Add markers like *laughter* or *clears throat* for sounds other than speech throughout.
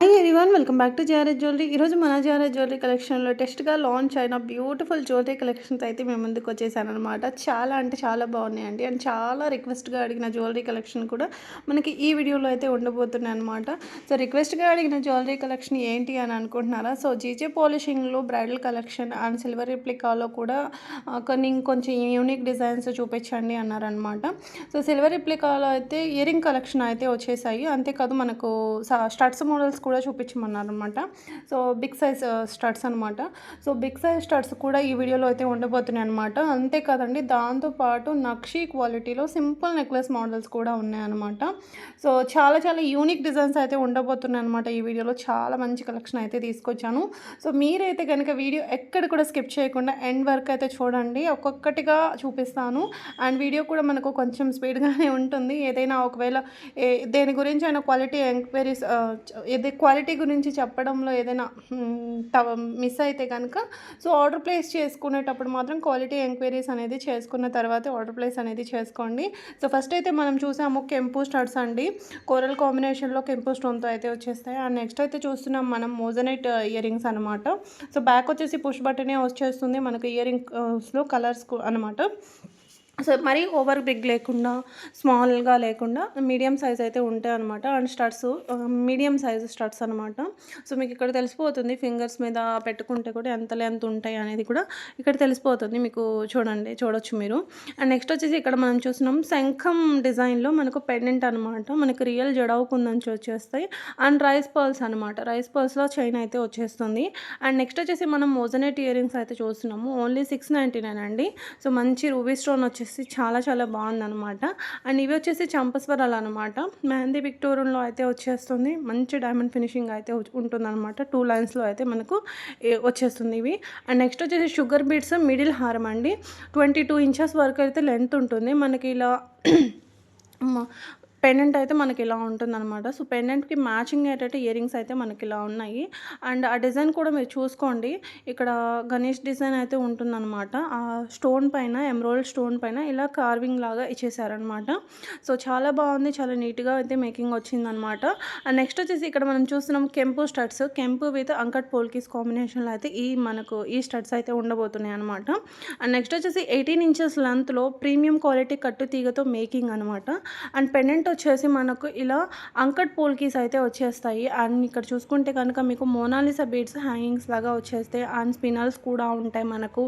Hi everyone welcome back to Jared jewellery ఈరోజు మన Jared jewellery కలెక్షన్లో టెస్ట్గా లాంచ్ అయిన బ్యూటిఫుల్ జ్యువెలరీ కలెక్షన్స్ అయితే మేము ముందుకు వచ్చేసాను అనమాట చాలా అంటే చాలా బాగున్నాయండి. అండ్ చాలా రిక్వెస్ట్గా అడిగిన జ్యువెలరీ కలెక్షన్ కూడా మనకి ఈ వీడియోలో అయితే ఉండబోతున్నాయి అనమాట సో రిక్వెస్ట్గా అడిగిన జ్యువెలరీ కలెక్షన్ ఏంటి అని అనుకుంటున్నారా? సో జీజే పాలిషింగ్లో బ్రైడల్ కలెక్షన్ అండ్ సిల్వర్ రిప్లికాలో కూడా కొన్ని ఇంకొంచెం యూనిక్ డిజైన్స్ చూపించండి అన్నారనమాట సో సిల్వర్ రిప్లికాలో అయితే ఇయరింగ్ కలెక్షన్ అయితే వచ్చేసాయి. అంతేకాదు మనకు స్టడ్స్ మోడల్స్ కూడా చూపించమన్నారు అనమాట సో బిగ్ సైజ్ స్టడ్స్ అనమాట సో బిగ్ సైజ్ స్టడ్స్ కూడా ఈ వీడియోలో అయితే ఉండబోతున్నాయి అనమాట అంతేకాదండి దాంతోపాటు నక్షి క్వాలిటీలో సింపుల్ నెక్లెస్ మోడల్స్ కూడా ఉన్నాయన్నమాట. సో చాలా చాలా యూనిక్ డిజైన్స్ అయితే ఉండబోతున్నాయి అనమాట ఈ వీడియోలో. చాలా మంచి కలెక్షన్ అయితే తీసుకొచ్చాను. సో మీరైతే కనుక వీడియో ఎక్కడ కూడా స్కిప్ చేయకుండా ఎండ్ వర్క్ అయితే చూడండి. ఒక్కొక్కటిగా చూపిస్తాను. అండ్ వీడియో కూడా మనకు కొంచెం స్పీడ్గానే ఉంటుంది. ఏదైనా ఒకవేళ దేని గురించి అయినా క్వాలిటీ ఎంక్వైరీస్ ఏది క్వాలిటీ గురించి చెప్పడంలో ఏదైనా మిస్ అయితే కనుక సో ఆర్డర్ ప్లేస్ చేసుకునేటప్పుడు మాత్రం క్వాలిటీ ఎంక్వైరీస్ అనేది చేసుకున్న తర్వాత ఆర్డర్ ప్లేస్ అనేది చేసుకోండి. సో ఫస్ట్ అయితే మనం చూసాము కెంపు స్టడ్స్ అండి. కోరల్ కాంబినేషన్లో కెంపు స్టోన్తో అయితే వచ్చేస్తాయి. అండ్ నెక్స్ట్ అయితే చూస్తున్నాం మనం మోజనైట్ ఇయర్ రింగ్స్ అనమాట సో బ్యాక్ వచ్చేసి పుష్ బటనే వచ్చేస్తుంది. మనకు ఇయర్ రింగ్స్లో కలర్స్ అనమాట సో మరీ ఓవర్ బిగ్ లేకుండా స్మాల్గా లేకుండా మీడియం సైజ్ అయితే ఉంటాయి అనమాట and studs medium size studs అనమాట సో మీకు ఇక్కడ తెలిసిపోతుంది ఫింగర్స్ మీద పెట్టుకుంటే కూడా ఎంత లెంత్ ఉంటాయి అనేది కూడా ఇక్కడ తెలిసిపోతుంది. మీకు చూడండి చూడొచ్చు మీరు. అండ్ నెక్స్ట్ వచ్చేసి ఇక్కడ మనం చూస్తున్నాం శంఖం డిజైన్లో మనకు పెండెంట్ అనమాట మనకు రియల్ జడవుకుందని వచ్చేస్తాయి. అండ్ రైస్ పర్ల్స్ అనమాట రైస్ పర్ల్స్లో చైన్ అయితే వచ్చేస్తుంది. అండ్ నెక్స్ట్ వచ్చేసి మనం మోజనెట్ ఇయర్ రింగ్స్ అయితే చూస్తున్నాము. ఓన్లీ సిక్స్ నైంటీ నైన్ అండి. సో మంచి రూబీ స్టోన్ వచ్చేసి వచ్చేసి చాలా చాలా బాగుందనమాట అండ్ ఇవి వచ్చేసి చంపస్వరాలు అనమాట మెహందీ విక్టోరియన్లో అయితే వచ్చేస్తుంది. మంచి డైమండ్ ఫినిషింగ్ అయితే ఉంటుందన్నమాట. టూ లైన్స్లో అయితే మనకు వచ్చేస్తుంది ఇవి. అండ్ నెక్స్ట్ వచ్చేసి షుగర్ బీట్స్ మిడిల్ హారం అండి. ట్వంటీ టూ ఇంచెస్ వరకు అయితే లెంత్ ఉంటుంది. మనకి ఇలా *clears throat* పెండెంట్ అయితే మనకి ఇలా ఉంటుందన్నమాట. సో పెండెంట్కి మ్యాచింగ్ అయ్యేటట్టు ఇయరింగ్స్ అయితే మనకి ఇలా ఉన్నాయి. అండ్ ఆ డిజైన్ కూడా మీరు చూసుకోండి. ఇక్కడ గణేష్ డిజైన్ అయితే ఉంటుందన్నమాట. ఆ స్టోన్ పైన ఎమ్రోల్డ్ స్టోన్ పైన ఇలా కార్వింగ్ లాగా ఇచ్చేసారనమాట సో చాలా బాగుంది. చాలా నీట్గా అయితే మేకింగ్ వచ్చిందనమాట అండ్ నెక్స్ట్ వచ్చేసి ఇక్కడ మనం చూస్తున్నాం కెంపు స్టడ్స్. కెంపు విత్ అంకట్ పోల్కీస్ కాంబినేషన్లో అయితే ఈ మనకు ఈ స్టడ్స్ అయితే ఉండబోతున్నాయి అనమాట అండ్ నెక్స్ట్ వచ్చేసి ఎయిటీన్ ఇంచెస్ లెంత్లో ప్రీమియం క్వాలిటీ కట్టు తీగతో మేకింగ్ అనమాట అండ్ పెండెంట్ వచ్చేసి మనకు ఇలా అంకట్ పోల్కీస్ అయితే వచ్చేస్తాయి. అండ్ ఇక్కడ చూసుకుంటే కనుక మీకు మోనాలిసా బీడ్స్ హ్యాంగింగ్స్ లాగా వచ్చేస్తాయి. అండ్ స్పినల్స్ కూడా ఉంటాయి మనకు.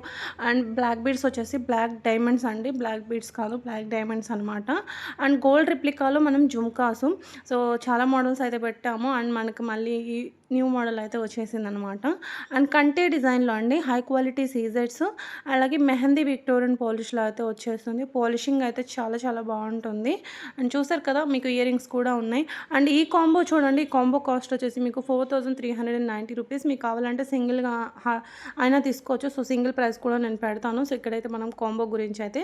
అండ్ బ్లాక్ బీడ్స్ వచ్చేసి బ్లాక్ డైమండ్స్ అండి. బ్లాక్ బీడ్స్ కాదు బ్లాక్ డైమండ్స్ అనమాట అండ్ గోల్డ్ రిప్లికాలో మనం జుమ్కాసు. సో చాలా మోడల్స్ అయితే పెట్టాము. అండ్ మనకు మళ్ళీ న్యూ మోడల్ అయితే వచ్చేసింది అనమాట అండ్ కంటే డిజైన్లో అండి హై క్వాలిటీ సీజెట్స్. అలాగే మెహందీ విక్టోరియన్ పాలిష్లో అయితే వచ్చేస్తుంది. పాలిషింగ్ అయితే చాలా చాలా బాగుంటుంది. అండ్ చూసారు కదా మీకు ఇయర్ రింగ్స్ కూడా ఉన్నాయి. అండ్ ఈ కాంబో చూడండి ఈ కాంబో కాస్ట్ వచ్చేసి మీకు four thousand three hundred and ninety rupees మీకు కావాలంటే సింగిల్గా అయినా తీసుకోవచ్చు. సో సింగిల్ ప్రైస్ కూడా నేను పెడతాను. సో ఇక్కడైతే మనం కాంబో గురించి అయితే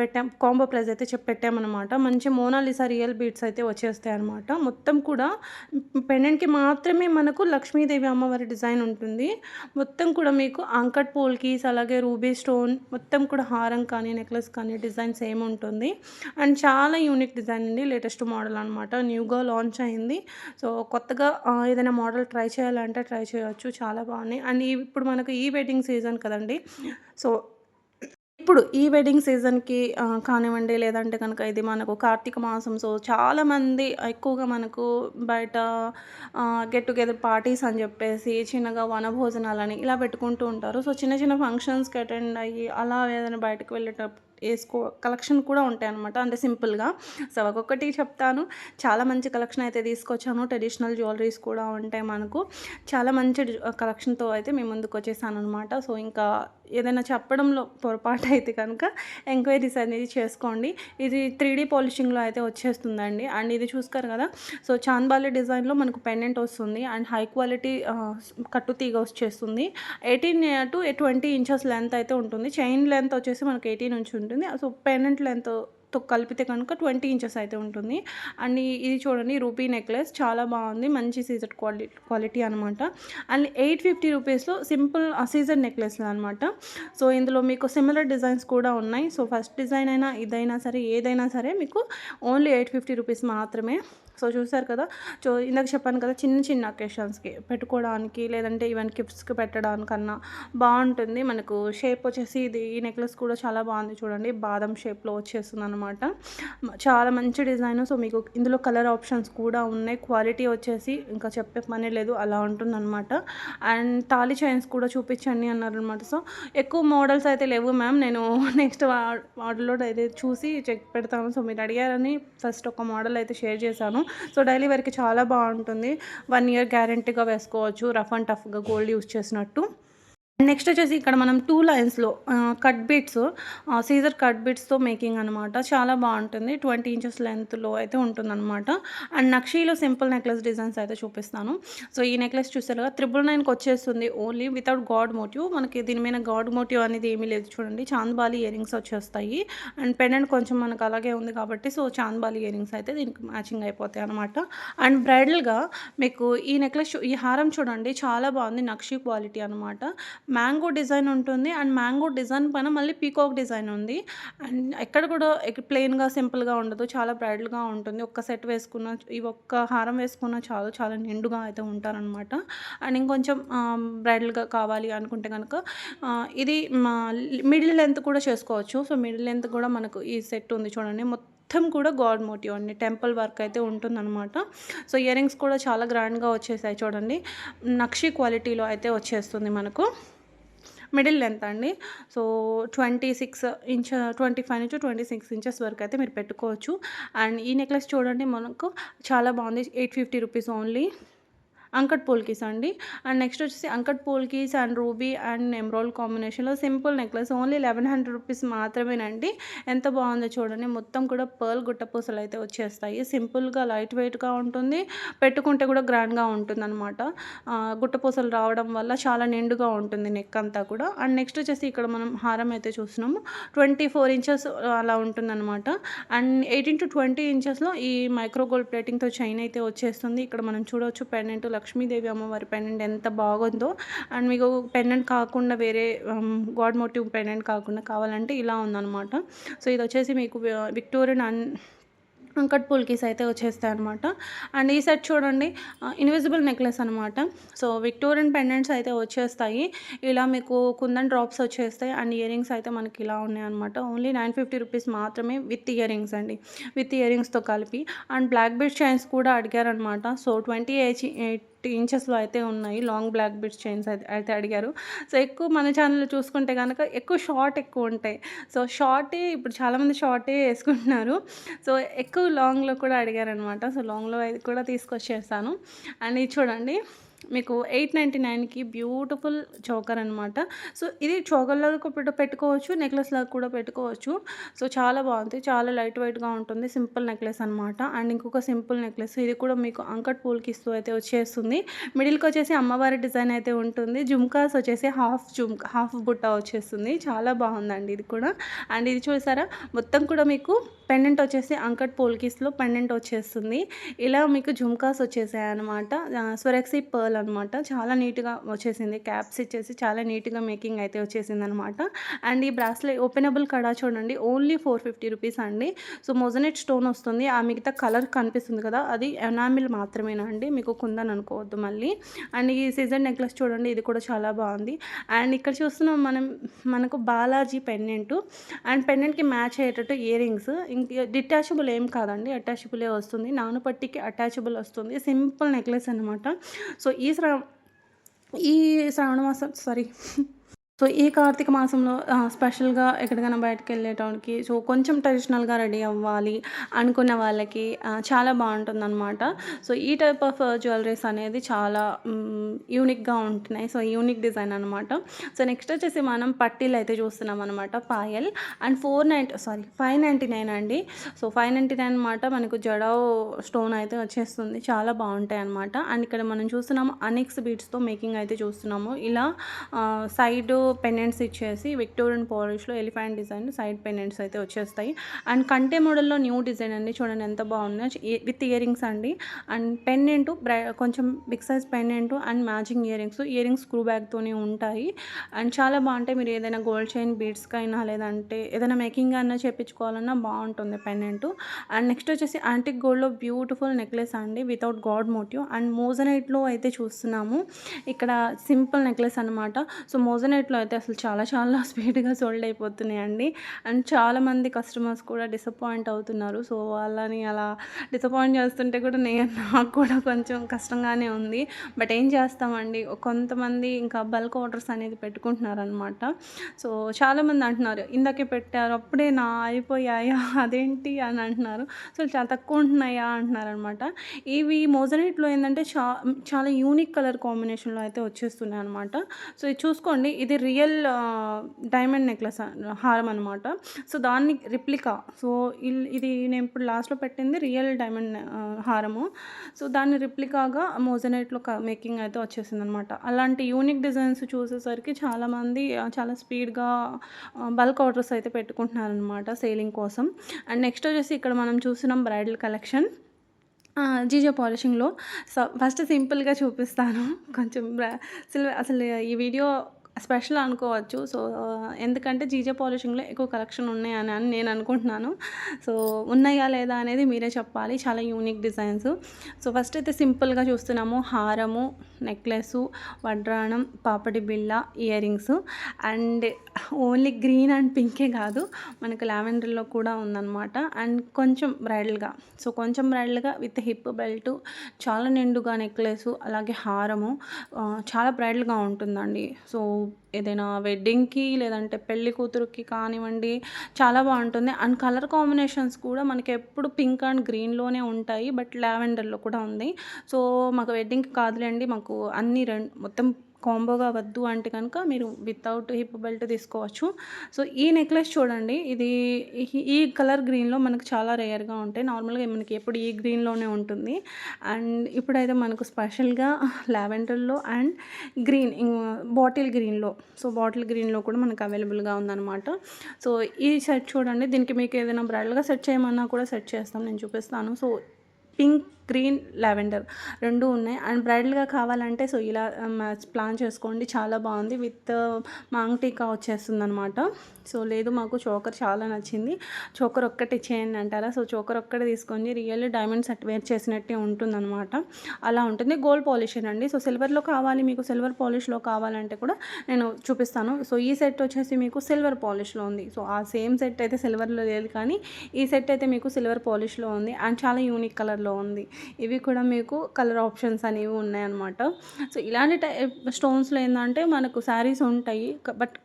పెట్టాం. కాంబో ప్రైస్ అయితే చెప్పి పెట్టామన్నమాట. మంచి మోనాలిసా రియల్ బీట్స్ అయితే వచ్చేస్తాయి అనమాట మొత్తం కూడా పెండెంట్కి మాత్రమే మనకు లక్ష్మీదేవి అమ్మవారి డిజైన్ ఉంటుంది. మొత్తం కూడా మీకు అంకట్ పోల్కీస్ అలాగే రూబీ స్టోన్ మొత్తం కూడా హారం కానీ నెక్లెస్ కానీ డిజైన్ సేమ్ ఉంటుంది. అండ్ చాలా యూనిక్ డిజైన్ అండి. లేటెస్ట్ మోడల్ అనమాట న్యూగా లాంచ్ అయింది. సో కొత్తగా ఏదైనా మోడల్ ట్రై చేయాలంటే ట్రై చేయవచ్చు చాలా బాగున్నాయి. అండ్ ఇప్పుడు మనకు ఈ వెడ్డింగ్ సీజన్ కదండి. సో ఇప్పుడు ఈ వెడ్డింగ్ సీజన్కి కానివ్వండి లేదంటే కనుక ఇది మనకు కార్తీక మాసం. సో చాలామంది ఎక్కువగా మనకు బయట గెట్ టుగెదర్ పార్టీస్ అని చెప్పేసి చిన్నగా వనభోజనాలని ఇలా పెట్టుకుంటూ ఉంటారు. సో చిన్న చిన్న ఫంక్షన్స్కి అటెండ్ అయ్యి అలా ఏదైనా బయటకు వెళ్ళేటప్పుడు వేసుకో కలెక్షన్ కూడా ఉంటాయి అనమాట అంటే సింపుల్గా. సో ఒక్కొక్కటి చెప్తాను. చాలా మంచి కలెక్షన్ అయితే తీసుకొచ్చాను. ట్రెడిషనల్ జ్యువెలరీస్ కూడా ఉంటాయి మనకు. చాలా మంచి కలెక్షన్తో అయితే మేము ముందుకు వచ్చేసాను అనమాట సో ఇంకా ఏదైనా చెప్పడంలో పొరపాటు అయితే కనుక ఎంక్వైరీస్ అనేది చేసుకోండి. ఇది త్రీ డీ పాలిషింగ్లో అయితే వచ్చేస్తుందండి. అండ్ ఇది చూసుకోరు కదా? సో చాంద్బాలి డిజైన్లో మనకు పెండెంట్ వస్తుంది. అండ్ హై క్వాలిటీ కట్టు తీగ వచ్చేస్తుంది. Eighteen to twenty inches length అయితే ఉంటుంది. చైన్ లెంత్ వచ్చేసి మనకు ఎయిటీన్ నుంచి ఉంటుంది. సో పెనెంట్ లెంత్తో కలిపితే కనుక ట్వంటీ ఇంచెస్ అయితే ఉంటుంది. అండ్ ఇది చూడండి రూపీ నెక్లెస్ చాలా బాగుంది. మంచి సీజర్ క్వాలిటీ క్వాలిటీ అనమాట అండ్ ఎయిట్ ఫిఫ్టీ రూపీస్లో సింపుల్ సీజర్ నెక్లెస్ అనమాట సో ఇందులో మీకు సిమిలర్ డిజైన్స్ కూడా ఉన్నాయి. సో ఫస్ట్ డిజైన్ అయినా ఇదైనా సరే ఏదైనా సరే మీకు ఓన్లీ ఎయిట్ ఫిఫ్టీ రూపీస్ మాత్రమే. సో చూసారు కదా? సో ఇందాక చెప్పాను కదా చిన్న చిన్న అకేషన్స్కి పెట్టుకోవడానికి లేదంటే ఈవెన్ గిఫ్ట్స్కి పెట్టడానికన్నా బాగుంటుంది. మనకు షేప్ వచ్చేసి ఇది ఈ నెక్లెస్ కూడా చాలా బాగుంది చూడండి. బాదం షేప్లో వచ్చేస్తుంది అనమాట చాలా మంచి డిజైన్ సో మీకు ఇందులో కలర్ ఆప్షన్స్ కూడా ఉన్నాయి. క్వాలిటీ వచ్చేసి ఇంకా చెప్పే పని లేదు. అలా ఉంటుందన్నమాట. అండ్ తాళి చైన్స్ కూడా చూపించండి అన్నారు అనమాట సో ఎక్కువ మోడల్స్ అయితే లేవు మ్యామ్ నేను *laughs* నెక్స్ట్ మోడల్లో అయితే చూసి చెక్ పెడతాను. సో మీరు అడిగారని ఫస్ట్ ఒక మోడల్ అయితే షేర్ చేశాను. సో డైలీ వేర్కి చాలా బాగుంటుంది. వన్ ఇయర్ గ్యారంటీగా వేసుకోవచ్చు. రఫ్ అండ్ టఫ్గా గోల్డ్ యూస్ చేసినట్టు. నెక్స్ట్ వచ్చేసి ఇక్కడ మనం టూ లైన్స్లో కట్ బిట్స్ సీజర్ కట్ బిట్స్తో మేకింగ్ అనమాట చాలా బాగుంటుంది. ట్వంటీ ఇంచెస్ లెంత్లో అయితే ఉంటుందన్నమాట. అండ్ నక్షీలో సింపుల్ నెక్లెస్ డిజైన్స్ అయితే చూపిస్తాను. సో ఈ నెక్లెస్ చూసారుగా త్రిబుల్ నైన్కి వచ్చేస్తుంది. ఓన్లీ వితౌట్ గాడ్ మోటివ్ మనకి దీని మీద గాడ్ మోటివ్ అనేది ఏమీ లేదు చూడండి. చాంద్బాలి ఇయరింగ్స్ వచ్చేస్తాయి. అండ్ పెండెంట్ కొంచెం మనకు అలాగే ఉంది కాబట్టి సో చాంద్బాలి ఇయరింగ్స్ అయితే దీనికి మ్యాచింగ్ అయిపోతాయి అనమాట అండ్ బ్రైడల్గా మీకు ఈ నెక్లెస్ ఈ హారం చూడండి. చాలా బాగుంది. నక్షీ క్వాలిటీ అనమాట మ్యాంగో డిజైన్ ఉంటుంది. అండ్ మ్యాంగో డిజైన్ పైన మళ్ళీ పీకాక్ డిజైన్ ఉంది. అండ్ ఎక్కడ కూడా ప్లెయిన్గా సింపుల్గా ఉండదు. చాలా బ్రైడల్గా ఉంటుంది. ఒక్క సెట్ వేసుకున్న ఈ ఒక్క హారం వేసుకున్న చాలు చాలా నిండుగా అయితే ఉంటారనమాట అండ్ ఇంకొంచెం బ్రైడల్గా కావాలి అనుకుంటే కనుక ఇది మిడిల్ లెంత్ కూడా చేసుకోవచ్చు. సో మిడిల్ లెంత్ కూడా మనకు ఈ సెట్ ఉంది చూడండి. మొత్తం మొత్తం కూడా గాడ్ మోటివ్ అండి. టెంపుల్ వర్క్ అయితే ఉంటుందన్నమాట. సో ఇయర్ రింగ్స్ కూడా చాలా గ్రాండ్గా వచ్చేసాయి చూడండి. నక్షి క్వాలిటీలో అయితే వచ్చేస్తుంది మనకు. మిడిల్ లెంత్ అండి. So twenty six inch twenty five నుంచి ట్వంటీ సిక్స్ ఇంచెస్ వరకు అయితే మీరు పెట్టుకోవచ్చు. అండ్ ఈ నెక్లెస్ చూడండి మనకు చాలా బాగుంది. Eight fifty rupees only. Uncut polkis అండి. అండ్ నెక్స్ట్ వచ్చేసి uncut polkis and ruby and emerald కాంబినేషన్లో simple necklace only eleven hundred rupees మాత్రమేనండి. ఎంత బాగుందో చూడండి. మొత్తం కూడా పర్ల్ గుట్టపూసలు అయితే వచ్చేస్తాయి. సింపుల్గా లైట్ వెయిట్గా ఉంటుంది. పెట్టుకుంటే కూడా గ్రాండ్గా ఉంటుంది అనమాట గుట్టపూసలు రావడం వల్ల చాలా నిండుగా ఉంటుంది నెక్ అంతా కూడా. అండ్ నెక్స్ట్ వచ్చేసి ఇక్కడ మనం హారం అయితే చూస్తున్నాము. ట్వంటీ ఫోర్ ఇంచెస్ అలా ఉంటుందన్నమాట. అండ్ ఎయిటీన్ టు ట్వంటీ ఇంచెస్లో ఈ మైక్రో గోల్డ్ ప్లేటింగ్తో చైన్ అయితే వచ్చేస్తుంది. ఇక్కడ మనం చూడవచ్చు పెండెంట్ లక్ష్మీదేవి అమ్మవారి పెండెంట్ ఎంత బాగుందో. అండ్ మీకు పెండెంట్ కాకుండా వేరే గాడ్ మోటివ్ పెండెంట్ కాకుండా కావాలంటే ఇలా ఉందన్నమాట. సో ఇది వచ్చేసి మీకు విక్టోరియన్ అన్ అంకట్ పుల్కీస్ అయితే వచ్చేస్తాయి అనమాట అండ్ ఈ సెట్ చూడండి ఇన్విజిబుల్ నెక్లెస్ అనమాట సో విక్టోరియన్ పెండెంట్స్ అయితే వచ్చేస్తాయి. ఇలా మీకు కుందన్ డ్రాప్స్ వచ్చేస్తాయి. అండ్ ఇయరింగ్స్ అయితే మనకి ఇలా ఉన్నాయి అనమాట ఓన్లీ నైన్ ఫిఫ్టీ రూపీస్ మాత్రమే విత్ ఇయరింగ్స్ అండి. విత్ ఇయరింగ్స్తో కలిపి. అండ్ బ్లాక్ బెడ్ చైన్స్ కూడా అడిగారనమాట సో ట్వంటీ ఎయిట్ ఫిఫ్టీ ఇంచెస్లో అయితే ఉన్నాయి. లాంగ్ బ్లాక్ బిట్స్ చైన్స్ అయితే అయితే అడిగారు. సో ఎక్కువ మన ఛానల్లో చూసుకుంటే కనుక ఎక్కువ షార్ట్ ఎక్కువ ఉంటాయి. సో షార్టే ఇప్పుడు చాలామంది షార్టే వేసుకుంటున్నారు. సో ఎక్కువ లాంగ్లో కూడా అడిగారనమాట సో లాంగ్లో అయితే కూడా తీసుకొచ్చేస్తాను. అండ్ ఇది చూడండి. మీకు ఎయిట్ నైంటీ నైన్కి బ్యూటిఫుల్ చోకర్ అనమాట సో ఇది చోకర్లాగా పెట్టుకోవచ్చు నెక్లెస్ లాగా కూడా పెట్టుకోవచ్చు. సో చాలా బాగుంది చాలా లైట్ వెయిట్గా ఉంటుంది సింపుల్ నెక్లెస్ అనమాట అండ్ ఇంకొక సింపుల్ నెక్లెస్ ఇది కూడా మీకు అంకట్ పూల్కి ఇస్తూ అయితే వచ్చేస్తుంది. మిడిల్కి వచ్చేసి అమ్మవారి డిజైన్ అయితే ఉంటుంది. జుమ్కాస్ వచ్చేసి హాఫ్ జుమ్ హాఫ్ బుట్ట వచ్చేస్తుంది. చాలా బాగుందండి ఇది కూడా. అండ్ ఇది చూసారా మొత్తం కూడా మీకు పెండెంట్ వచ్చేసి అంకట్ పోల్కిస్లో పెండెంట్ వచ్చేస్తుంది. ఇలా మీకు జుమ్కాస్ వచ్చేసాయి అనమాట స్వరక్సీ పర్ల్ అనమాట చాలా నీట్గా వచ్చేసింది. క్యాప్స్ ఇచ్చేసి చాలా నీట్గా మేకింగ్ అయితే వచ్చేసింది అనమాట అండ్ ఈ బ్రాస్లెట్ ఓపెనబుల్ కడా చూడండి ఓన్లీ ఫోర్ ఫిఫ్టీ రూపీస్ అండి. సో మొజనెట్ స్టోన్ వస్తుంది. ఆ మిగతా కలర్ కనిపిస్తుంది కదా అది ఎనామిల్ మాత్రమేనా అండి? మీకు కుందని అనుకోవద్దు మళ్ళీ. అండ్ ఈ సీజన్ నెక్లెస్ చూడండి ఇది కూడా చాలా బాగుంది. అండ్ ఇక్కడ చూస్తున్నాం మనం మనకు బాలాజీ పెండెంట్. అండ్ పెండెంట్కి మ్యాచ్ అయ్యేటట్టు ఇయర్ రింగ్స్. ఇంక డిటాచబుల్ ఏం కాదండి అటాచబులే వస్తుంది. నానుపట్టికి అటాచబుల్ వస్తుంది. సింపుల్ నెక్లెస్ అనమాట సో ఈ శ్రావ ఈ శ్రావణ మాసం సారీ సో ఈ కార్తీక మాసంలో స్పెషల్గా ఎక్కడికైనా బయటకు వెళ్ళేటానికి సో కొంచెం ట్రెడిషనల్గా రెడీ అవ్వాలి అనుకున్న వాళ్ళకి చాలా బాగుంటుందన్నమాట. సో ఈ టైప్ ఆఫ్ జ్యువెలరీస్ అనేది చాలా యూనిక్గా ఉంటున్నాయి. సో యూనిక్ డిజైన్ అనమాట సో నెక్స్ట్ వచ్చేసి మనం పట్టీలు అయితే చూస్తున్నాం అనమాట payal and four ninety sorry five ninety nine అండి. సో ఫైవ్ నైంటీ నైన్ అనమాట మనకు జడో స్టోన్ అయితే వచ్చేస్తుంది. చాలా బాగుంటాయి అనమాట అండ్ ఇక్కడ మనం చూస్తున్నాము అనిక్స్ బీట్స్తో మేకింగ్ అయితే చూస్తున్నాము. ఇలా సైడ్ పెండెంట్స్ ఇచ్చేసి విక్టోరియన్ పాలిష్లో ఎలిఫెంట్ డిజైన్ సైడ్ పెండెంట్స్ అయితే వచ్చేస్తాయి. అండ్ కంటే మోడల్లో న్యూ డిజైన్ అండి. చూడండి ఎంత బాగుందో విత్ ఇయర్ రింగ్స్ అండి అండ్ పెండెంట్ కొంచెం big size pendant and matching earrings earrings screw బ్యాగ్తోనే ఉంటాయి. అండ్ చాలా బాగుంటాయి. మీరు ఏదైనా గోల్డ్ చైన్ బీడ్స్కైనా లేదంటే ఏదైనా మేకింగ్ అన్నా చేపించుకోవాలన్నా బాగుంటుంది పెండెంట్ అండ్ నెక్స్ట్ వచ్చేసి యాంటిక్ గోల్డ్లో బ్యూటిఫుల్ నెక్లెస్ అండి. Without god motive. అండ్ మోజనైట్లో అయితే చూస్తున్నాము. ఇక్కడ సింపుల్ నెక్లెస్ అనమాట సో మోజనైట్లో అయితే అసలు చాలా చాలా *laughs* స్పీడ్గా సోల్డ్ అయిపోతున్నాయండి. అండ్ చాలామంది కస్టమర్స్ కూడా డిసప్పాయింట్ అవుతున్నారు. సో వాళ్ళని అలా డిసప్పాయింట్ చేస్తుంటే కూడా నేను *laughs* నాకు కూడా కొంచెం కష్టంగానే ఉంది. బట్ ఏం చేస్తామండి? కొంతమంది ఇంకా బల్క్ ఆర్డర్స్ అనేది పెట్టుకుంటున్నారనమాట. సో చాలామంది అంటున్నారు ఇందాకే పెట్టారు అప్పుడే నా అయిపోయాయా? *laughs* అదేంటి? అని అంటున్నారు. సో చాలా తక్కువ ఉంటున్నాయా? అంటున్నారు అనమాట ఇవి మోజనైట్లో ఏంటంటే చా చాలా యూనిక్ కలర్ కాంబినేషన్లో అయితే వచ్చేస్తున్నాయి అనమాట సో ఇది చూసుకోండి. ఇది రియల్ డైమండ్ నెక్లెస్ హారం అనమాట సో దాన్ని రిప్లికా. సో ఇది నేను ఇప్పుడు లాస్ట్లో పెట్టింది రియల్ డైమండ్ హారము. సో దాన్ని రిప్లికాగా మోజనైట్లో మేకింగ్ అయితే వచ్చేసింది అనమాట అలాంటి యూనిక్ డిజైన్స్ చూసేసరికి చాలామంది చాలా స్పీడ్గా బల్క్ ఆర్డర్స్ అయితే పెట్టుకుంటున్నారనమాట సేలింగ్ కోసం. అండ్ నెక్స్ట్ వచ్చేసి ఇక్కడ మనం చూస్తున్నాం బ్రైడల్ కలెక్షన్ జీజో పాలిషింగ్లో. సో ఫస్ట్ సింపుల్గా చూపిస్తాను. కొంచెం సిల్వర్ అసలు ఈ వీడియో స్పెషల్ అనుకోవచ్చు. సో ఎందుకంటే జీజే పాలిషింగ్లో ఎక్కువ కలెక్షన్ ఉన్నాయని అని నేను అనుకుంటున్నాను. సో ఉన్నాయా లేదా అనేది మీరే చెప్పాలి. చాలా యూనిక్ డిజైన్స్. సో ఫస్ట్ అయితే సింపుల్గా చూస్తున్నాము. హారము నెక్లెస్ వడ్రాణం పాపడి బిళ్ళ earrings and only green and పింకే కాదు మనకు లావెండర్లో కూడా ఉందన్నమాట. అండ్ కొంచెం బ్రైడల్గా. సో కొంచెం బ్రైడల్గా విత్ హిప్ బెల్ట్ చాలా నిండుగా నెక్లెస్ అలాగే హారము చాలా బ్రైడల్గా ఉంటుందండి. సో ఏదైనా వెడ్డింగ్కి లేదంటే పెళ్ళి కూతురుకి కానివ్వండి చాలా బాగుంటుంది. అండ్ కలర్ కాంబినేషన్స్ కూడా మనకి ఎప్పుడు పింక్ అండ్ గ్రీన్లోనే ఉంటాయి బట్ లావెండర్లో కూడా ఉంది. సో మాకు వెడ్డింగ్కి కాదులేండి మాకు అన్ని రెండు మొత్తం కాంబోగా వద్దు అంటే కనుక మీరు వితౌట్ హిప్ బెల్ట్ తీసుకోవచ్చు. సో ఈ నెక్లెస్ చూడండి. ఇది ఈ కలర్ గ్రీన్లో మనకు చాలా రేయర్గా ఉంటాయి. నార్మల్గా మనకి ఎప్పుడు ఈ గ్రీన్లోనే ఉంటుంది. అండ్ ఇప్పుడైతే మనకు స్పెషల్గా లావెండర్లో అండ్ గ్రీన్ బాటిల్ గ్రీన్లో సో బాటిల్ గ్రీన్లో కూడా మనకు అవైలబుల్గా ఉందన్నమాట. సో ఈ సెట్ చూడండి. దీనికి మీకు ఏదైనా బ్రైడల్గా సెట్ చేయమన్నా కూడా సెట్ చేస్తాం. నేను చూపిస్తాను. సో పింక్ గ్రీన్ లావెండర్ రెండు ఉన్నాయి. అండ్ బ్రైడల్గా కావాలంటే సో ఇలా ప్లాన్ చేసుకోండి. చాలా బాగుంది. విత్ మాంగ్ టీకా వచ్చేస్తుంది అనమాట సో లేదు మాకు చోకర్ చాలా నచ్చింది. చోకర్ ఒక్కటి ఇచ్చేయండి అంటారా? సో చోకర్ ఒక్కటి తీసుకొని రియల్ డైమండ్స్ వేర్ చేసినట్టే ఉంటుందన్నమాట. అలా ఉంటుంది. గోల్డ్ పాలిష్ అండి. సో సిల్వర్లో కావాలి మీకు సిల్వర్ పాలిష్లో కావాలంటే కూడా నేను చూపిస్తాను. సో ఈ సెట్ వచ్చేసి మీకు సిల్వర్ పాలిష్లో ఉంది. సో ఆ సేమ్ సెట్ అయితే సిల్వర్లో లేదు కానీ ఈ సెట్ అయితే మీకు సిల్వర్ పాలిష్లో ఉంది. అండ్ చాలా యూనిక్ కలర్లో ఉంది. ఇవి కూడా మీకు కలర్ ఆప్షన్స్ అనేవి ఉన్నాయన్నమాట. సో ఇలాంటి టైప్ స్టోన్స్లో ఏంటంటే మనకు శారీస్ ఉంటాయి. బట్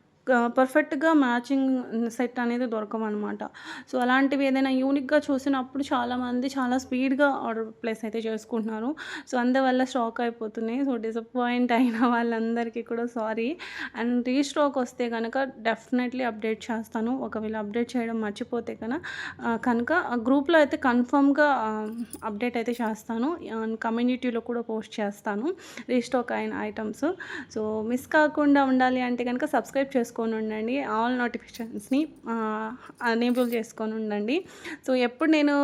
పర్ఫెక్ట్గా మ్యాచింగ్ సెట్ అనేది దొరకమన్నమాట సో అలాంటివి ఏదైనా యూనిక్గా చూసినప్పుడు చాలామంది చాలా స్పీడ్గా ఆర్డర్ ప్లేస్ అయితే చేసుకుంటున్నారు. సో అందువల్ల స్టాక్ అయిపోతున్నాయి. సో డిసప్పాయింట్ అయిన వాళ్ళందరికీ కూడా సారీ అండ్ రీస్టాక్ వస్తే కనుక డెఫినెట్లీ అప్డేట్ చేస్తాను. ఒకవేళ అప్డేట్ చేయడం మర్చిపోతే కనుక కనుక గ్రూప్లో అయితే కన్ఫర్మ్గా అప్డేట్ అయితే చేస్తాను. అండ్ కమ్యూనిటీలో కూడా పోస్ట్ చేస్తాను. రీస్టాక్ అయిన ఐటమ్స్ సో మిస్ కాకుండా ఉండాలి అంటే కనుక సబ్స్క్రైబ్ చేసుకో చేసుకొని ఉండండి. ఆల్ నోటిఫికేషన్స్ని అనేబుల్ చేసుకొని ఉండండి. సో ఎప్పుడు నేను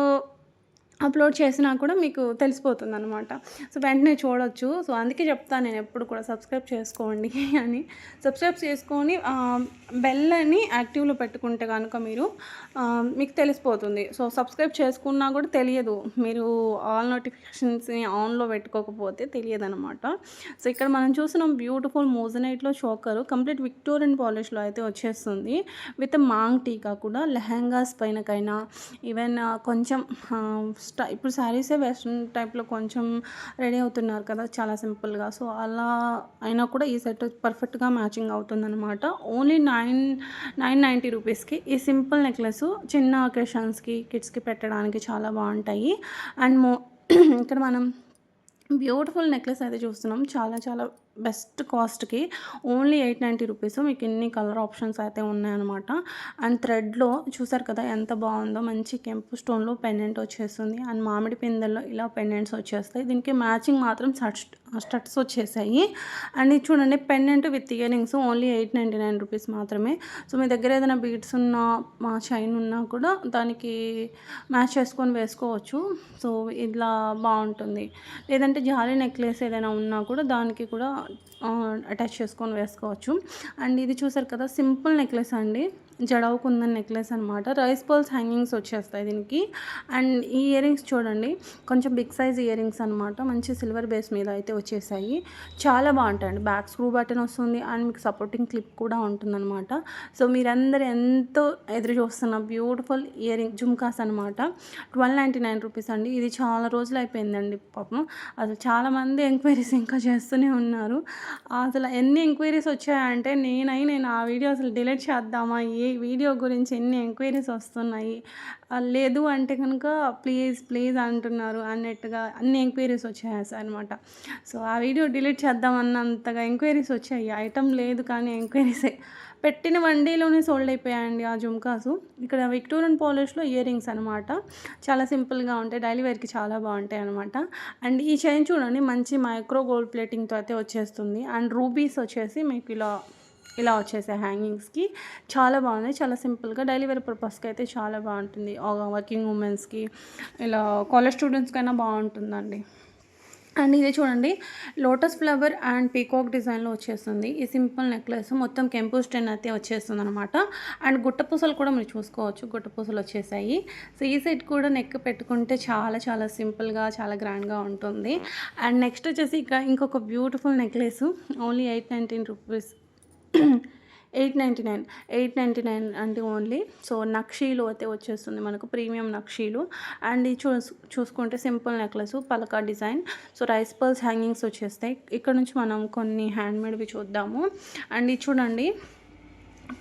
అప్లోడ్ చేసినా కూడా మీకు తెలిసిపోతుంది అనమాట సో వెంటనే చూడొచ్చు. సో అందుకే చెప్తాను నేను ఎప్పుడు కూడా సబ్స్క్రైబ్ చేసుకోండి *laughs* అని. సబ్స్క్రైబ్ చేసుకొని బెల్ అని యాక్టివ్లో పెట్టుకుంటే కనుక మీరు మీకు తెలిసిపోతుంది. సో సబ్స్క్రైబ్ చేసుకున్నా కూడా తెలియదు. మీరు ఆల్ నోటిఫికేషన్స్ని ఆన్లో పెట్టుకోకపోతే తెలియదు అనమాట సో ఇక్కడ మనం చూసిన బ్యూటిఫుల్ మోజనైట్లో చోకరు కంప్లీట్ విక్టోరియన్ పాలిష్లో అయితే వచ్చేస్తుంది. విత్ మాంగ్ టీకా కూడా లెహంగాస్ పైనకైనా. ఈవెన్ కొంచెం స్టై ఇప్పుడు శారీసే వెస్ట్రన్ టైప్లో కొంచెం రెడీ అవుతున్నారు కదా చాలా సింపుల్గా. సో అలా అయినా కూడా ఈ సెట్ పర్ఫెక్ట్గా మ్యాచింగ్ అవుతుందన్నమాట. ఓన్లీ నైన్ నైన్ నైంటీ రూపీస్కి ఈ సింపుల్ నెక్లెస్ చిన్న ఒకేషన్స్కి కిడ్స్కి పెట్టడానికి చాలా బాగుంటాయి. అండ్ మో *clears throat* ఇక్కడ మనం బ్యూటిఫుల్ నెక్లెస్ అయితే చూస్తున్నాం. చాలా చాలా బెస్ట్ కాస్ట్‌కి ఓన్లీ ఎయిట్ నైంటీ రూపీస్ మీకు ఇన్ని కలర్ ఆప్షన్స్ అయితే ఉన్నాయన్నమాట. అండ్ థ్రెడ్‌లో చూసారు కదా ఎంత బాగుందో మంచి కెంపు స్టోన్‌లో పెండెంట్ వచ్చేస్తుంది. అండ్ మామిడి పిందెల్లో ఇలా పెండెంట్స్ వచ్చేస్తాయి. దీనికి మ్యాచింగ్ మాత్రం స్టట్స్ స్టట్స్ వచ్చేసాయి. అండ్ ఇది చూడండి pendant with earrings only eight ninety nine rupees మాత్రమే. సో మీ దగ్గర ఏదైనా బీడ్స్ ఉన్నా మా చైన్ ఉన్నా కూడా దానికి మ్యాచ్ చేసుకొని వేసుకోవచ్చు. సో ఇలా బాగుంటుంది. లేదంటే జాలీ నెక్లెస్ ఏదైనా ఉన్నా కూడా దానికి కూడా on. అటాచ్ చేసుకొని వేసుకోవచ్చు. అండ్ ఇది చూసారు కదా సింపుల్ నెక్లెస్ అండి. జడవు నెక్లెస్ అనమాట. రైస్ పర్ల్స్ హ్యాంగింగ్స్ వచ్చేస్తాయి దీనికి. అండ్ ఈ ఇయర్ రింగ్స్ చూడండి కొంచెం బిగ్ సైజ్ ఇయర్ రింగ్స్ అనమాట. మంచి సిల్వర్ బేస్ మీద అయితే వచ్చేసాయి. చాలా బాగుంటాయండి. బ్యాక్ స్క్రూ బటన్ వస్తుంది. అండ్ మీకు సపోర్టింగ్ క్లిప్ కూడా ఉంటుందన్నమాట. సో మీరందరూ ఎంతో ఎదురు చూస్తున్న బ్యూటిఫుల్ ఇయర్ రింగ్ జుమ్కాస్ అనమాట. ట్వెల్వ్ నైంటీ నైన్ రూపీస్ అండి. ఇది చాలా రోజులు అయిపోయిందండి పాపం. అసలు చాలామంది ఎంక్వైరీస్ ఇంకా చేస్తూనే ఉన్నారు. అసలు ఎన్ని ఎంక్వైరీస్ వచ్చాయంటే నేనై నేను ఆ వీడియో అసలు డిలీట్ చేద్దామా? ఈ వీడియో గురించి ఎన్ని ఎంక్వైరీస్ వస్తున్నాయి. లేదు అంటే కనుక ప్లీజ్ ప్లీజ్ అంటున్నారు అన్నట్టుగా అన్ని ఎంక్వైరీస్ వచ్చాయనమాట. సో ఆ వీడియో డిలీట్ చేద్దాం అన్నంతగా ఎంక్వైరీస్ వచ్చాయి. ఐటమ్ లేదు కానీ ఎంక్వైరీసే. పెట్టిన వన్ డేలోనే సోల్డ్ అయిపోయాయండి ఆ జుమ్కాసు. ఇక్కడ విక్టోరియన్ పాలిష్‌లో ఇయర్ రింగ్స్ అనమాట. చాలా సింపుల్‌గా ఉంటాయి. డైలీ వేర్‌కి చాలా బాగుంటాయి అనమాట. అండ్ ఈ చైన్ చూడండి మంచి మైక్రో గోల్డ్ ప్లేటింగ్‌తో అయితే వచ్చేస్తుంది. అండ్ రూబీస్ వచ్చేసి మీకు ఇలా ఇలా వచ్చేసాయి హ్యాంగింగ్స్‌కి. చాలా బాగున్నాయి. చాలా సింపుల్‌గా డైలీ వేర్ పర్పస్‌కి అయితే చాలా బాగుంటుంది. వర్కింగ్ ఉమెన్స్‌కి ఇలా కాలేజ్ స్టూడెంట్స్‌కైనా బాగుంటుందండి. అండ్ ఇది చూడండి లోటస్ ఫ్లవర్ అండ్ పీకాక్ డిజైన్‌లో వచ్చేస్తుంది. ఈ సింపుల్ నెక్లెస్ మొత్తం కెంపు స్టెన్ అయితే వచ్చేస్తుంది అనమాట అండ్ గుట్టపూసలు కూడా మీరు చూసుకోవచ్చు. గుట్టపూసలు వచ్చేసాయి. సో ఈ సెట్ కూడా నెక్ పెట్టుకుంటే చాలా చాలా సింపుల్‌గా చాలా గ్రాండ్‌గా ఉంటుంది. అండ్ నెక్స్ట్ వచ్చేసి ఇక ఇంకొక beautiful necklace only eight nineteen rupees eight ninety nine eight ninety nine అంటే ఓన్లీ సో నక్షీలు అయితే వచ్చేస్తుంది మనకు ప్రీమియం నక్షీలు. అండ్ ఇది చూస్ చూసుకుంటే simple necklace పలకా design. So rice pearls hangings వచ్చేస్తాయి. ఇక్కడ నుంచి మనం కొన్ని హ్యాండ్మేడ్వి చూద్దాము. అండ్ ఇది చూడండి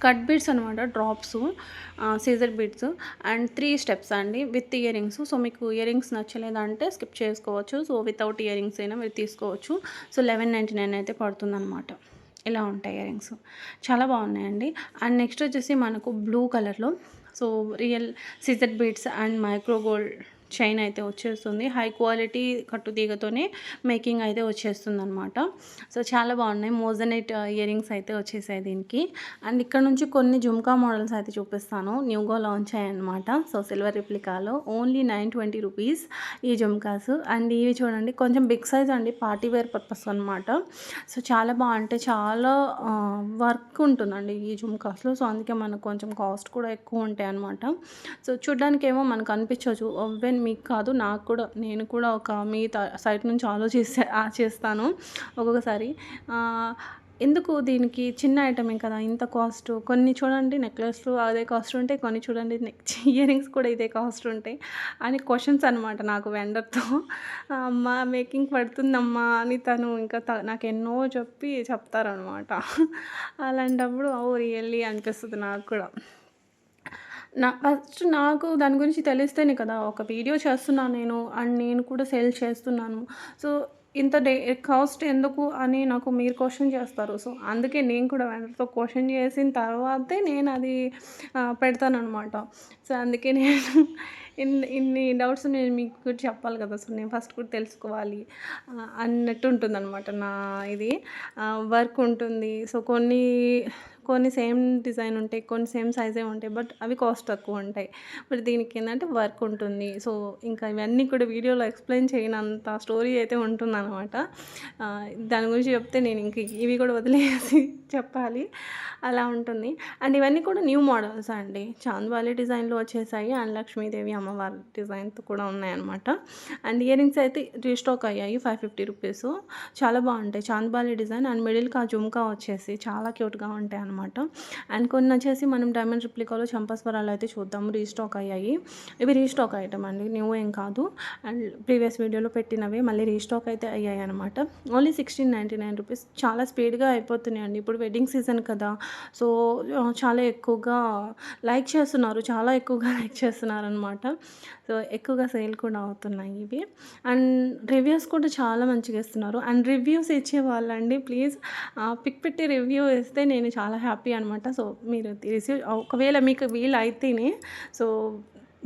కట్ బీడ్స్ అనమాట డ్రాప్స్ సీజర్ బీడ్స్ అండ్ త్రీ స్టెప్స్ అండి విత్ ఇయర్ రింగ్స్ సో మీకు ఇయర్ రింగ్స్ నచ్చలేదంటే స్కిప్ చేసుకోవచ్చు. సో వితౌట్ ఇయర్ రింగ్స్ అయినా మీరు తీసుకోవచ్చు. సో లెవెన్ నైంటీ నైన్ అయితే పడుతుందన్నమాట. ఇలా ఉంటాయి ఇయర్ రింగ్స్ చాలా బాగున్నాయండి. అండ్ నెక్స్ట్ వచ్చేసి మనకు బ్లూ కలర్లో. So real scissor beads and micro gold chain అయితే వచ్చేస్తుంది. హై క్వాలిటీ కట్టుతీగతోనే మేకింగ్ అయితే వచ్చేస్తుంది అనమాట సో చాలా బాగున్నాయి. మోజనైట్ ఇయర్ రింగ్స్ అయితే వచ్చేసాయి దీనికి. అండ్ ఇక్కడ నుంచి కొన్ని జుమ్కా మోడల్స్ అయితే చూపిస్తాను. న్యూగా లాంచ్ అయ్యాయన్నమాట. సో సిల్వర్ రిప్లికాలో ఓన్లీ నైన్ ట్వంటీ రూపీస్ ఈ జుమ్కాస్ అండ్ ఇవి చూడండి కొంచెం బిగ్ సైజ్ అండి పార్టీ వేర్ పర్పస్ అనమాట సో చాలా బాగుంటాయి. చాలా uh, వర్క్ ఉంటుందండి ఈ జుమ్కాస్లో సో అందుకే మనకు కొంచెం కాస్ట్ కూడా ఎక్కువ ఉంటాయి అనమాట సో చూడ్డానికి ఏమో మనకు అనిపించవచ్చు oh, వెన్ మీకు కాదు నాకు కూడా నేను కూడా ఒక మీ సైట్ నుంచి ఆలోచిస్తే చేస్తాను. ఒక్కొక్కసారి ఎందుకు దీనికి చిన్న ఐటమే కదా ఇంత కాస్ట్? కొన్ని చూడండి నెక్లెస్లు అదే కాస్ట్ ఉంటాయి కొన్ని చూడండి ఇయర్ రింగ్స్ కూడా ఇదే కాస్ట్ ఉంటాయి అని క్వశ్చన్స్ అనమాట నాకు వెండర్తో అమ్మ మేకింగ్ పడుతుందమ్మా అని తను ఇంకా త- నాకు ఎన్నో చెప్పి చెప్తారనమాట అలాంటప్పుడు ఓ రియల్లీ అనిపిస్తుంది నాకు కూడా. నా ఫస్ట్ నాకు దాని గురించి తెలిస్తేనే కదా ఒక వీడియో చేస్తున్నాను నేను అండ్ నేను కూడా సేల్ చేస్తున్నాను. సో ఇంత డే కాస్ట్ ఎందుకు అని నాకు మీరు క్వశ్చన్ చేస్తారు. సో అందుకే నేను కూడా వెంటతో క్వశ్చన్ చేసిన తర్వాతే నేను అది పెడతానమాట సో అందుకే నేను *laughs* ఇన్ని ఇన్ని డౌట్స్ నేను మీకు కూడా చెప్పాలి కదా. సో నేను ఫస్ట్ కూడా తెలుసుకోవాలి అన్నట్టు అన్నట్టు ఉంటుందన్నమాట నా ఇది వర్క్ ఉంటుంది. సో కొన్ని కొన్ని సేమ్ డిజైన్ ఉంటాయి కొన్ని సేమ్ సైజే ఉంటాయి బట్ అవి కాస్ట్ తక్కువ ఉంటాయి. బట్ దీనికి ఏంటంటే వర్క్ ఉంటుంది. సో ఇంకా ఇవన్నీ కూడా వీడియోలో ఎక్స్ప్లెయిన్ చేయనంత స్టోరీ అయితే ఉంటుందన్నమాట. దాని గురించి చెప్తే నేను ఇంక ఇవి కూడా వదిలేసి *laughs* చెప్పాలి. అలా ఉంటుంది. అండ్ ఇవన్నీ కూడా న్యూ మోడల్స్ అండి. చాంద్వాలి డిజైన్లో వచ్చేసాయి. అండ్ లక్ష్మీదేవి అమ్మవారి డిజైన్తో కూడా ఉన్నాయన్నమాట. అండ్ ఇయర్ రింగ్స్ అయితే రీస్టాక్ అయ్యాయి ఫైవ్ ఫిఫ్టీ రూపీస్. చాలా బాగుంటాయి. చాంద్బాలి డిజైన్ అండ్ మిడిల్కి ఆ జుమ్కా వచ్చేసి చాలా క్యూట్గా ఉంటాయి అనమాట అనమాట అండ్ కొన్ని వచ్చేసి మనం డైమండ్ రిప్లికాలో చంపస్వరాలు అయితే చూద్దాము రీస్టాక్ అయ్యాయి. ఇవి రీస్టాక్ ఐటమ్ అండి. న్యూ ఏం కాదు. అండ్ ప్రీవియస్ వీడియోలో పెట్టినవి మళ్ళీ రీస్టాక్ అయితే అయ్యాయి అనమాట only sixteen ninety nine rupees చాలా స్పీడ్గా అయిపోతున్నాయండి. ఇప్పుడు వెడ్డింగ్ సీజన్ కదా. సో చాలా ఎక్కువగా లైక్ చేస్తున్నారు. చాలా ఎక్కువగా *laughs* లైక్ చేస్తున్నారు అనమాట సో ఎక్కువగా సేల్ కూడా అవుతున్నాయి ఇవి. అండ్ రివ్యూస్ కూడా చాలా మంచిగా ఇస్తున్నారు. అండ్ రివ్యూస్ ఇచ్చే వాళ్ళండి ప్లీజ్ పిక్ పెట్టి రివ్యూ ఇస్తే నేను చాలా హ్యాపీ అనమాట సో మీరు రిసీవ్ ఒకవేళ మీకు వీలు అయితేనే సో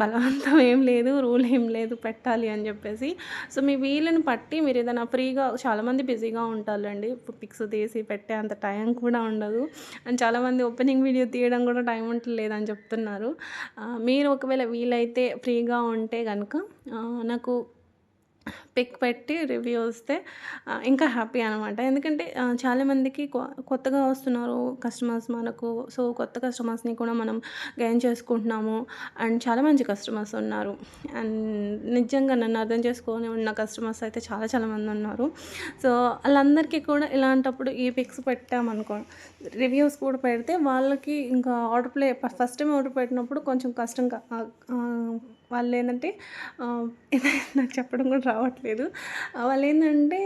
బలవంతం ఏం లేదు రూల్ ఏం లేదు పెట్టాలి అని చెప్పేసి. సో మీ వీలుని పట్టి మీరు ఏదైనా ఫ్రీగా చాలామంది బిజీగా ఉంటారండి పిక్స్ తీసి పెట్టే అంత టైం కూడా ఉండదు. అండ్ చాలామంది ఓపెనింగ్ వీడియో తీయడం కూడా టైం ఉంటలేదని చెప్తున్నారు. మీరు ఒకవేళ వీలైతే ఫ్రీగా ఉంటే కనుక నాకు పిక్ పెట్టి రివ్యూ వస్తే ఇంకా హ్యాపీ అనమాట ఎందుకంటే చాలామందికి కొ- కొత్తగా వస్తున్నారు కస్టమర్స్ మనకు. సో కొత్త కస్టమర్స్ని కూడా మనం గెయిన్ చేసుకుంటున్నాము. అండ్ చాలా మంచి కస్టమర్స్ ఉన్నారు. అండ్ నిజంగా నన్ను అర్థం చేసుకొని ఉన్న కస్టమర్స్ అయితే చాలా చాలా మంది ఉన్నారు. సో వాళ్ళందరికీ కూడా ఇలాంటప్పుడు ఈ పిక్స్ పెట్టామనుకో రివ్యూస్ కూడా పెడితే వాళ్ళకి ఇంకా order play first time order పెట్టినప్పుడు కొంచెం కష్టంగా వాళ్ళు ఏంటంటే నాకు చెప్పడం కూడా రావట్లేదు. వాళ్ళు ఏంటంటే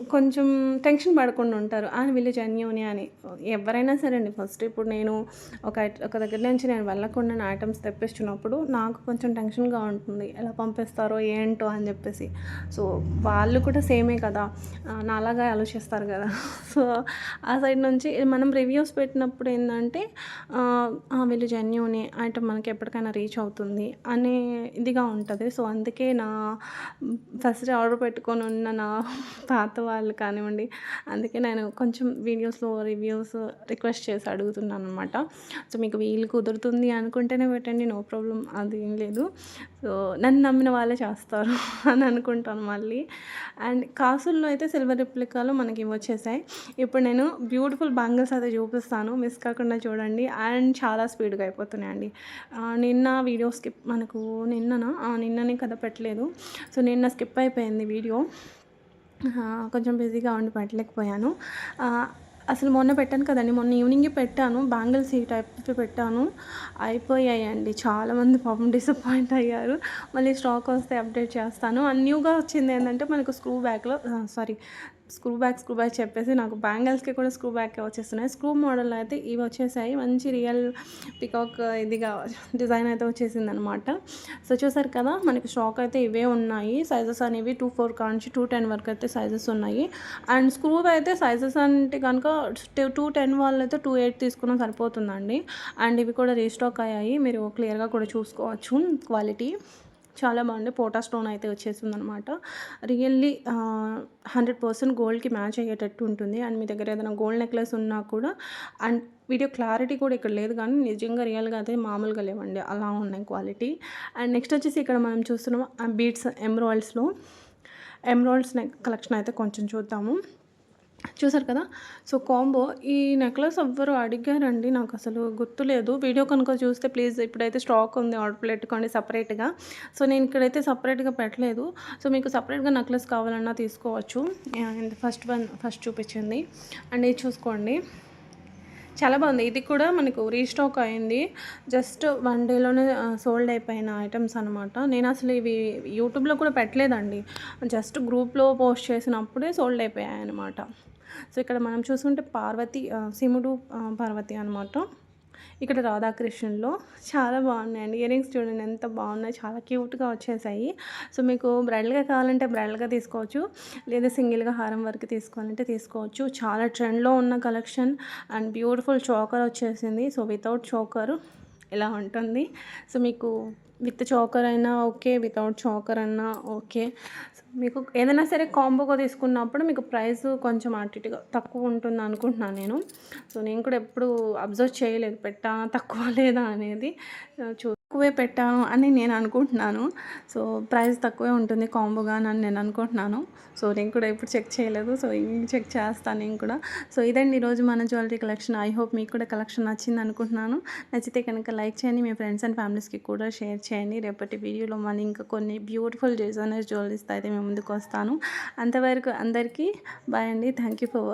కొంచెం టెన్షన్ పడకుండా ఉంటారు. అని వీళ్ళు జెన్యూని అని. ఎవరైనా సరే అండి ఫస్ట్ ఇప్పుడు నేను ఒక ఒక దగ్గర నుంచి నేను వెళ్ళకుండా నా ఐటమ్స్ తెప్పిస్తున్నప్పుడు నాకు కొంచెం టెన్షన్గా ఉంటుంది. ఎలా పంపిస్తారో ఏంటో అని చెప్పేసి. సో వాళ్ళు కూడా సేమే కదా. నాలాగా ఆలోచిస్తారు కదా. *laughs* సో ఆ సైడ్ నుంచి మనం రివ్యూస్ పెట్టినప్పుడు ఏంటంటే వీళ్ళు జెన్యూని ఐటమ్ మనకి ఎప్పటికైనా రీచ్ అవుతుంది అనే ఇదిగా ఉంటుంది. సో అందుకే నా ఫస్ట్ ఆర్డర్ పెట్టుకొని ఉన్న నా *laughs* పాత వాళ్ళు కానివ్వండి. అందుకే నేను కొంచెం వీడియోస్లో రివ్యూస్ రిక్వెస్ట్ చేసి అడుగుతున్నాను అనమాట సో మీకు వీలు కుదురుతుంది అనుకుంటేనే పెట్టండి నో ప్రాబ్లం అది ఏం లేదు. సో నన్ను నమ్మిన వాళ్ళే చేస్తారు *laughs* అని అనుకుంటాను మళ్ళీ. అండ్ కాసుల్లో అయితే సిల్వర్ రిప్లికాలు మనకి వచ్చేసాయి. ఇప్పుడు నేను బ్యూటిఫుల్ బ్యాంగిల్స్ అయితే చూపిస్తాను మిస్ కాకుండా చూడండి. అండ్ చాలా స్పీడ్గా అయిపోతున్నాయండి. నిన్న వీడియో స్కిప్ మనకు నిన్ననా? నిన్ననే కదా పెట్టలేదు. సో నిన్న స్కిప్ అయిపోయింది వీడియో. కొంచెం బిజీగా ఉండి పెట్టలేకపోయాను. అసలు మొన్న పెట్టాను కదండి మొన్న ఈవినింగే పెట్టాను బ్యాంగిల్స్ ఈ టైప్ పెట్టాను. అయిపోయాయండి చాలామంది పాపం డిసప్పాయింట్ అయ్యారు. మళ్ళీ స్టాక్ వస్తే అప్డేట్ చేస్తాను. అండ్ న్యూగా వచ్చింది ఏంటంటే మనకు స్క్రూ బ్యాగ్లో sorry screw bag screw back చెప్పేసి నాకు బ్యాంగిల్స్కి కూడా స్క్రూ బ్యాక్ వచ్చేస్తున్నాయి. స్క్రూ మోడల్ అయితే ఇవి వచ్చేసాయి. మంచి రియల్ పికాక్ ఇదిగా డిజైన్ అయితే వచ్చేసింది అనమాట సో చూసారు కదా మనకి స్టాక్ అయితే ఇవే ఉన్నాయి. సైజెస్ అనేవి టూ ఫోర్ కాంచి టూ టెన్ వరకు అయితే సైజెస్ ఉన్నాయి. అండ్ స్క్రూ అయితే సైజెస్ అంటే కనుక టూ టెన్ వాళ్ళు అయితే టూ ఎయిట్ తీసుకున్నా సరిపోతుందండి. అండ్ ఇవి కూడా రీస్టాక్ అయ్యాయి. మీరు క్లియర్గా కూడా చూసుకోవచ్చు క్వాలిటీ. చాలా బాగుంది పోటా స్టోన్ అయితే వచ్చేసింది అనమాట రియల్లీ హండ్రెడ్ పర్సెంట్ గోల్డ్కి మ్యాచ్ అయ్యేటట్టు ఉంటుంది. అండ్ మీ దగ్గర ఏదైనా గోల్డ్ నెక్లెస్ ఉన్నా కూడా అండ్ వీడియో క్లారిటీ కూడా ఇక్కడ లేదు కానీ నిజంగా రియల్గా అయితే మామూలుగా లేవండి. అలా ఉన్నాయి క్వాలిటీ. అండ్ నెక్స్ట్ వచ్చేసి ఇక్కడ మనం చూస్తున్నాం బీట్స్ ఎమ్రాయిల్స్లో ఎమ్రాయిల్స్ నెక్ కలెక్షన్ అయితే కొంచెం చూద్దాము. చూసారు కదా? సో కాంబో ఈ నెక్లెస్ ఎవ్వరు అడిగారండి నాకు అసలు గుర్తులేదు. వీడియో కనుక చూస్తే ప్లీజ్ ఇప్పుడైతే స్టాక్ ఉంది ఆర్డర్ పెట్టుకోండి సపరేట్గా. సో నేను ఇక్కడైతే సపరేట్గా పెట్టలేదు. సో మీకు సపరేట్గా నెక్లెస్ కావాలన్నా తీసుకోవచ్చు. ఫస్ట్ వన్ ఫస్ట్ చూపించింది. అండ్ ఇది చూసుకోండి. చాలా బాగుంది. ఇది కూడా మనకు రీస్టాక్ అయింది. జస్ట్ వన్ డేలోనే సోల్డ్ అయిపోయిన ఐటమ్స్ అనమాట నేను అసలు ఇవి యూట్యూబ్లో కూడా పెట్టలేదండి. జస్ట్ గ్రూప్లో పోస్ట్ చేసినప్పుడే సోల్డ్ అయిపోయాయి అనమాట సో ఇక్కడ మనం చూసుకుంటే పార్వతి సిముడు శివుడు పార్వతి అనమాట ఇక్కడ రాధాకృష్ణుల్లో చాలా బాగున్నాయండి. ఇయర్ రింగ్స్ చూడండి ఎంత బాగున్నాయి. చాలా క్యూట్గా వచ్చేసాయి. సో మీకు బ్రైడల్గా కావాలంటే బ్రైడల్గా తీసుకోవచ్చు. లేదా సింగిల్గా హారం వరకు తీసుకోవాలంటే తీసుకోవచ్చు. చాలా ట్రెండ్లో ఉన్న కలెక్షన్. అండ్ బ్యూటిఫుల్ చోకర్ వచ్చేసింది. సో వితౌట్ చోకర్ ఇలా ఉంటుంది. సో మీకు విత్ చాకర్ అయినా ఓకే వితౌట్ చాకర్ అయినా ఓకే. సో మీకు ఏదైనా సరే కాంబోగా తీసుకున్నప్పుడు మీకు ప్రైస్ కొంచెం అటు ఇటుగా తక్కువ ఉంటుంది అనుకుంటున్నాను నేను. సో నేను కూడా ఎప్పుడు అబ్జర్వ్ చేయలేదు పెట్టా తక్కువ లేదా అనేది చూ తక్కువే పెట్టాను అని నేను అనుకుంటున్నాను. సో ప్రైస్ తక్కువే ఉంటుంది కాంబోగా అని నేను అనుకుంటున్నాను. సో నేను కూడా ఇప్పుడు చెక్ చేయలేదు. సో చెక్ చేస్తాను నేను కూడా. సో ఇదండి ఈరోజు మన జ్యువెలరీ కలెక్షన్. ఐ హోప్ మీకు కూడా కలెక్షన్ నచ్చింది అనుకుంటున్నాను. నచ్చితే కనుక లైక్ చేయండి. మీ ఫ్రెండ్స్ అండ్ ఫ్యామిలీస్కి కూడా షేర్ చేయండి. రేపటి వీడియోలో మన ఇంకా కొన్ని బ్యూటిఫుల్ డిజైనర్ జ్యువెలరీస్ అయితే మేము ముందుకు వస్తాను. అంతవరకు అందరికీ బాయ్ అండి. Thank you for